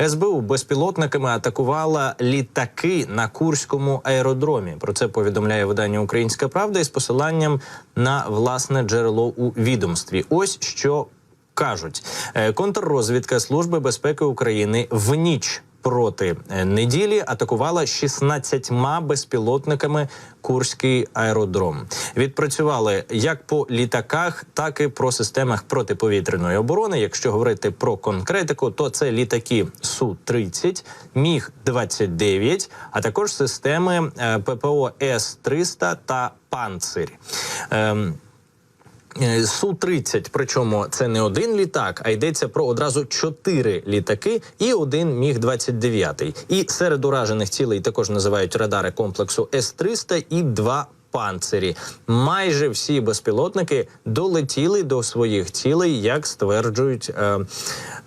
СБУ безпілотниками атакувала літаки на Курському аеродромі. Про це повідомляє видання Українська Правда із посиланням на власне джерело у відомстві. Ось що кажуть Е, контррозвідка Служби безпеки України в ніч. Проти е, неділі атакувала 16 безпілотниками Курський аеродром. Відпрацювали як по літаках, так і про системах протиповітряної оборони. Якщо говорити про конкретику, то це літаки су 30 міг 29 а також системи е, ППО С 300 та Панцирь. Ем, су 30 причому це не один літак, а йдеться про одразу чотири літаки і один міг 29 І серед уражених цілей також називають радари комплексу С 300 і два. Панцирі майже всі безпілотники долетіли до своїх цілей, як стверджують е,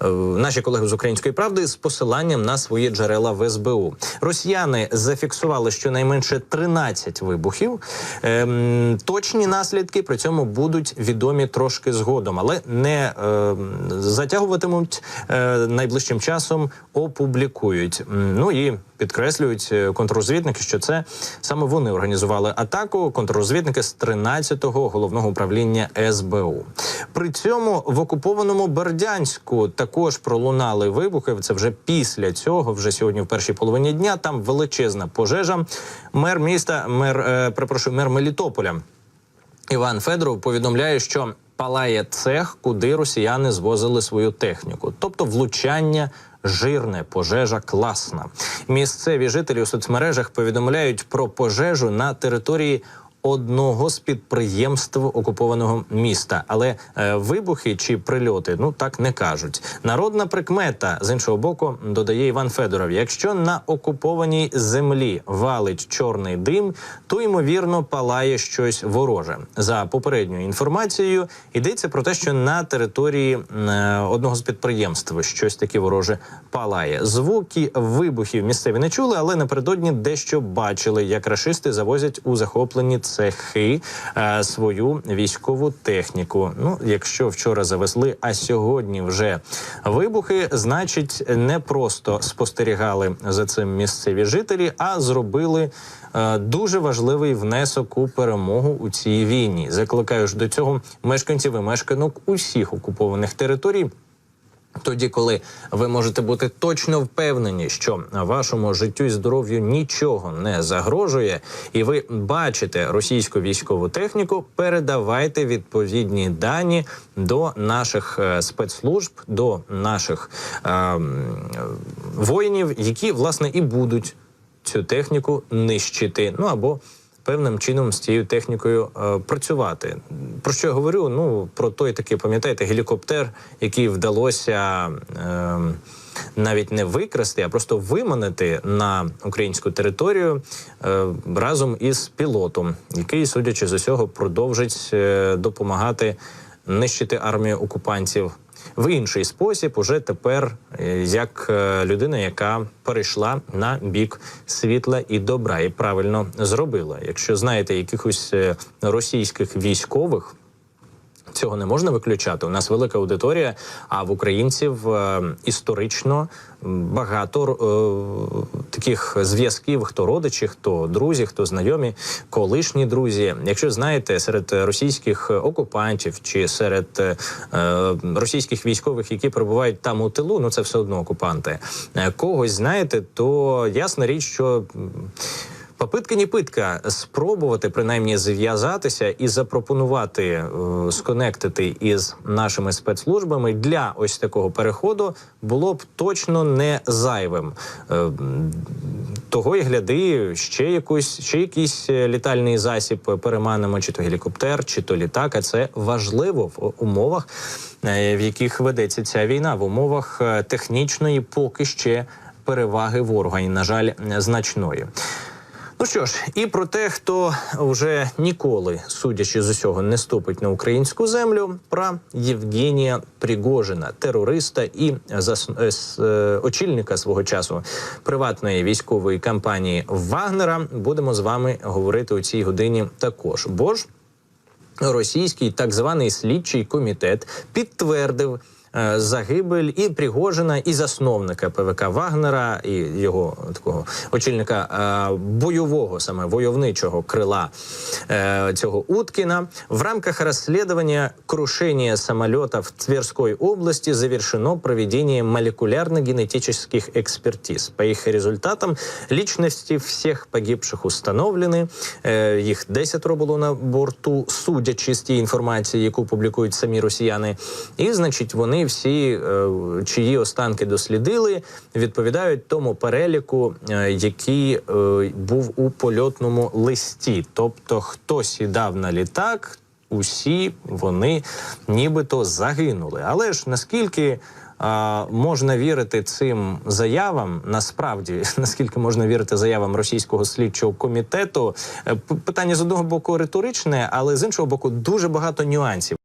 е, наші колеги з української правди, з посиланням на свої джерела в СБУ. Росіяни зафіксували щонайменше 13 вибухів. Ем, точні наслідки при цьому будуть відомі трошки згодом, але не е, затягуватимуть е, найближчим часом, опублікують. Ну і підкреслюють е, контррозвідники, що це саме вони організували атаку. Контррозвідники з 13-го головного управління СБУ. При цьому в окупованому Бердянську також пролунали вибухи. Це вже після цього, вже сьогодні, в першій половині дня. Там величезна пожежа. Мер міста, мер е, перепрошую, мер Мелітополя. Іван Федоров повідомляє, що палає цех, куди росіяни звозили свою техніку, тобто влучання. Жирне пожежа класна. Місцеві жителі у соцмережах повідомляють про пожежу на території одного з підприємств окупованого міста, але е, вибухи чи прильоти ну так не кажуть. Народна прикмета з іншого боку додає Іван Федоров: якщо на окупованій землі валить чорний дим, то ймовірно палає щось вороже. За попередньою інформацією йдеться про те, що на території е, одного з підприємств щось таке вороже палає. Звуки вибухів місцеві не чули, але напередодні дещо бачили, як рашисти завозять у захоплені цехи е, свою військову техніку. Ну, якщо вчора завезли, а сьогодні вже вибухи, значить не просто спостерігали за цим місцеві жителі, а зробили. е, Дуже важливий внесок у перемогу у цій війні. Закликаю ж до цього мешканців і мешканок усіх окупованих територій. Тоді, коли ви можете бути точно впевнені, що вашому життю і здоров'ю нічого не загрожує, і ви бачите російську військову техніку, передавайте відповідні дані до наших е, спецслужб, до наших е, воїнів, які власне і будуть цю техніку нищити. Ну або певним чином з цією технікою е, працювати. Про що я говорю? Ну про той такий, пам'ятаєте, гелікоптер, який вдалося. Е, навіть не викрасти, а просто виманити на українську територію е, разом із пілотом, який, судячи з усього, продовжить е, допомагати нищити армію окупантів в інший спосіб, уже тепер е, як е, людина, яка перейшла на бік світла і добра, і правильно зробила. Якщо знаєте якихось е, російських військових. Цього не можна виключати. У нас велика аудиторія, а в українців е, історично багато е, таких зв'язків: хто родичі, хто друзі, хто знайомі, колишні друзі. Якщо знаєте, серед російських окупантів чи серед е, російських військових, які перебувають там у тилу, ну це все одно окупанти. е, Когось знаєте, то ясна річ, що. Попитка ні питка спробувати принаймні зв'язатися і запропонувати е, сконектити із нашими спецслужбами для ось такого переходу було б точно не зайвим. Е, того й гляди ще якусь, ще якийсь е, літальний засіб переманимо, чи то гелікоптер, чи то літак. А це важливо в умовах, в яких ведеться ця війна, в умовах технічної поки ще переваги ворога, і на жаль, значної. Ну що ж, і про те, хто вже ніколи, судячи з усього, не ступить на українську землю, про Євгенія Пригожина, терориста і зас... е, очільника свого часу приватної військової кампанії Вагнера, будемо з вами говорити у цій годині також. Бо ж Російський так званий слідчий комітет підтвердив загибель і Пригожина, і засновника ПВК Вагнера, і його такого очільника е, бойового, саме войовничого крила е, цього Уткина. В рамках расследования крушения самолета в Тверской области завершено проведение молекулярно-генетических экспертиз. По их результатам личности всех погибших установлены. Е, Їх 10 було на борту, судячи з тієї інформації, яку публікують самі росіяни. І, значить, вони всі, е, чиї останки дослідили, відповідають тому переліку, е, який е, був у польотному листі. Тобто, хто сідав на літак, усі вони нібито загинули. Але ж наскільки. можна вірити цим заявам, насправді наскільки можна вірити заявам російського слідчого комітету, питання з одного боку риторичне, але з іншого боку дуже багато нюансів.